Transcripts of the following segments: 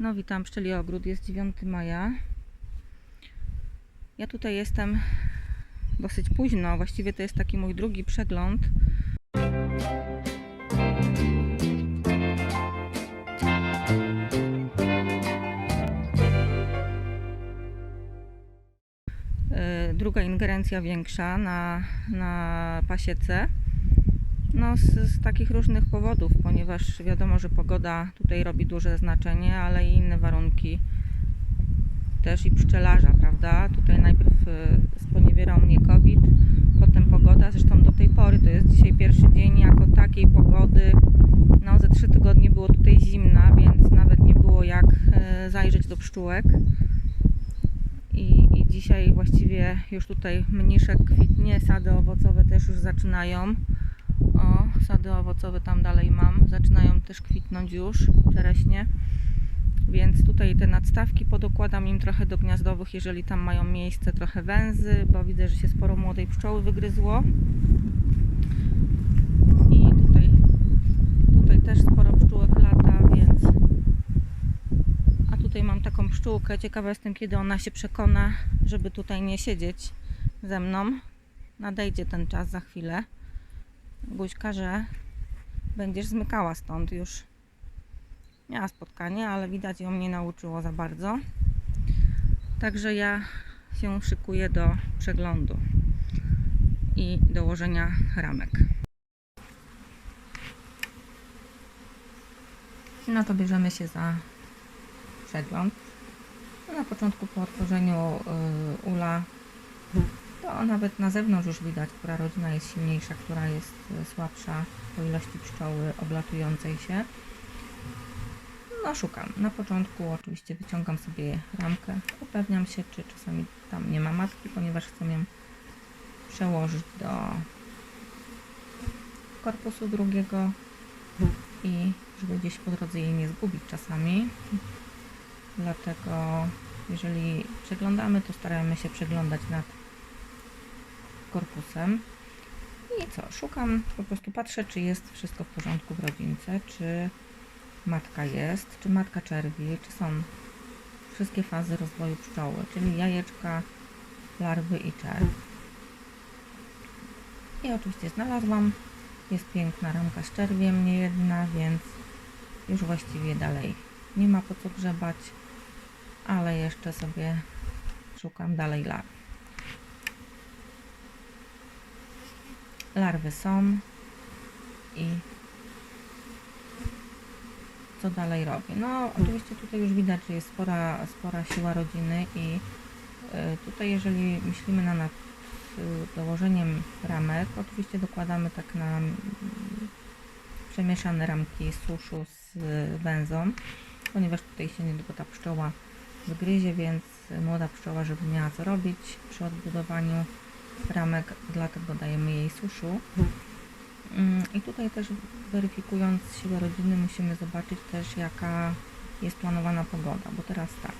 No witam, Pszczeli Ogród, jest 9 maja. Ja tutaj jestem dosyć późno, właściwie to jest taki mój drugi przegląd. E, Druga ingerencja większa na, na pasiece. No, z, z takich różnych powodów, ponieważ wiadomo, że pogoda tutaj robi duże znaczenie, ale i inne warunki też i pszczelarza, prawda? Tutaj najpierw e, sponiewierał mnie COVID, potem pogoda, zresztą do tej pory, to jest dzisiaj pierwszy dzień jako takiej pogody, no ze trzy tygodnie było tutaj zimna, więc nawet nie było jak e, zajrzeć do pszczółek. I, I dzisiaj właściwie już tutaj mniszek kwitnie, sady owocowe też już zaczynają. Sady owocowe tam dalej mam. Zaczynają też kwitnąć już, czereśnie. Więc tutaj te nadstawki podokładam im trochę do gniazdowych, jeżeli tam mają miejsce, trochę węzy, bo widzę, że się sporo młodej pszczoły wygryzło. I tutaj, tutaj też sporo pszczółek lata, więc... A tutaj mam taką pszczółkę. Ciekawa jestem, kiedy ona się przekona, żeby tutaj nie siedzieć ze mną. Nadejdzie ten czas za chwilę. Guźka, że będziesz zmykała stąd już. Miała spotkanie, ale widać ją nie nauczyło za bardzo. Także ja się szykuję do przeglądu i dołożenia ramek. No to bierzemy się za przegląd. Na początku po otworzeniu y, ula to nawet na zewnątrz już widać, która rodzina jest silniejsza, która jest e, słabsza po ilości pszczoły oblatującej się. No szukam. Na początku oczywiście wyciągam sobie ramkę, upewniam się, czy czasami tam nie ma matki, ponieważ chcę ją przełożyć do korpusu drugiego i żeby gdzieś po drodze jej nie zgubić czasami. Dlatego jeżeli przeglądamy, to staramy się przeglądać nad korpusem. I co? Szukam, po prostu patrzę, czy jest wszystko w porządku w rodzince, czy matka jest, czy matka czerwi, czy są wszystkie fazy rozwoju pszczoły, czyli jajeczka, larwy i czerw. I oczywiście znalazłam. Jest piękna ramka z czerwiem, nie jedna, więc już właściwie dalej nie ma po co grzebać, ale jeszcze sobie szukam dalej larw. Larwy są i co dalej robię? No oczywiście tutaj już widać, że jest spora, spora siła rodziny i y, tutaj jeżeli myślimy na nad y, dołożeniem ramek, oczywiście dokładamy tak na przemieszane ramki suszu z węzą, ponieważ tutaj się niedługo ta pszczoła wygryzie, więc młoda pszczoła, żeby miała co robić przy odbudowaniu ramek, dlatego dajemy jej suszu. Mm, I tutaj też weryfikując siłę rodziny musimy zobaczyć też jaka jest planowana pogoda, bo teraz tak,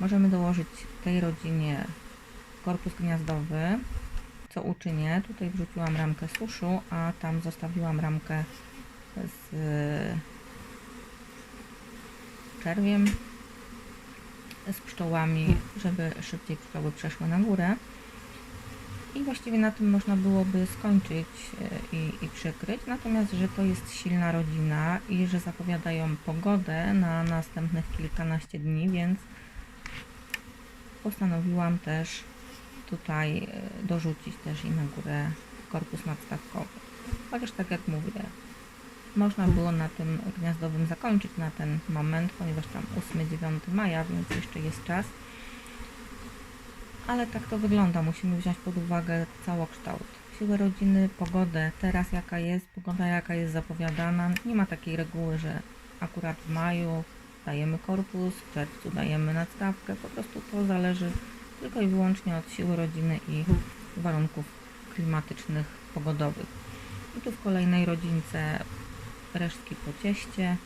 możemy dołożyć tej rodzinie korpus gniazdowy, co uczynię. Tutaj wrzuciłam ramkę suszu, a tam zostawiłam ramkę z czerwiem, z pszczołami, żeby szybciej pszczoły przeszły na górę. I właściwie na tym można byłoby skończyć e, i, i przykryć. Natomiast, że to jest silna rodzina i że zapowiadają pogodę na następnych kilkanaście dni, więc postanowiłam też tutaj e, dorzucić też i na górę korpus nadstawkowy. Chociaż tak jak mówię, można było na tym gniazdowym zakończyć na ten moment, ponieważ tam 8-9 maja, więc jeszcze jest czas ale tak to wygląda. Musimy wziąć pod uwagę całokształt. Siłę rodziny, pogodę, teraz jaka jest, pogoda jaka jest zapowiadana. Nie ma takiej reguły, że akurat w maju dajemy korpus, w czerwcu dajemy nadstawkę. Po prostu to zależy tylko i wyłącznie od siły rodziny i warunków klimatycznych, pogodowych. I tu w kolejnej rodzince resztki po cieście.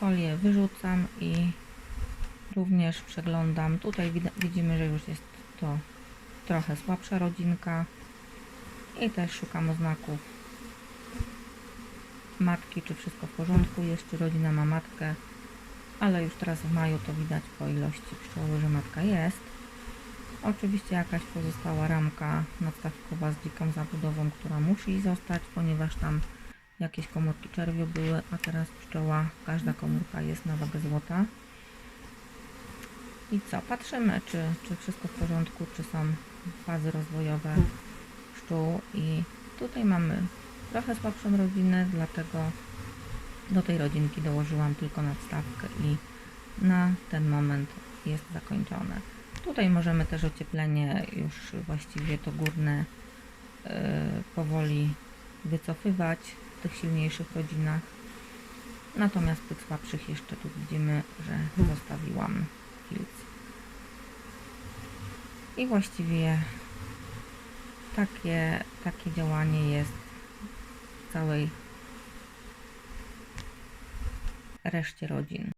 Folię wyrzucam i również przeglądam. Tutaj widzimy, że już jest to trochę słabsza rodzinka i też szukam oznaków matki, czy wszystko w porządku jest, czy rodzina ma matkę, ale już teraz w maju to widać po ilości pszczoły, że matka jest. Oczywiście jakaś pozostała ramka nadstawkowa z dziką zabudową, która musi zostać, ponieważ tam jakieś komórki czerwiu były, a teraz pszczoła, każda komórka jest na wagę złota. I co? Patrzymy, czy, czy wszystko w porządku, czy są fazy rozwojowe pszczół i tutaj mamy trochę słabszą rodzinę, dlatego do tej rodzinki dołożyłam tylko nadstawkę i na ten moment jest zakończone. Tutaj możemy też ocieplenie już właściwie to górne yy, powoli wycofywać w tych silniejszych rodzinach. Natomiast tych słabszych jeszcze tu widzimy, że zostawiłam I właściwie takie, takie działanie jest w całej reszcie rodzin.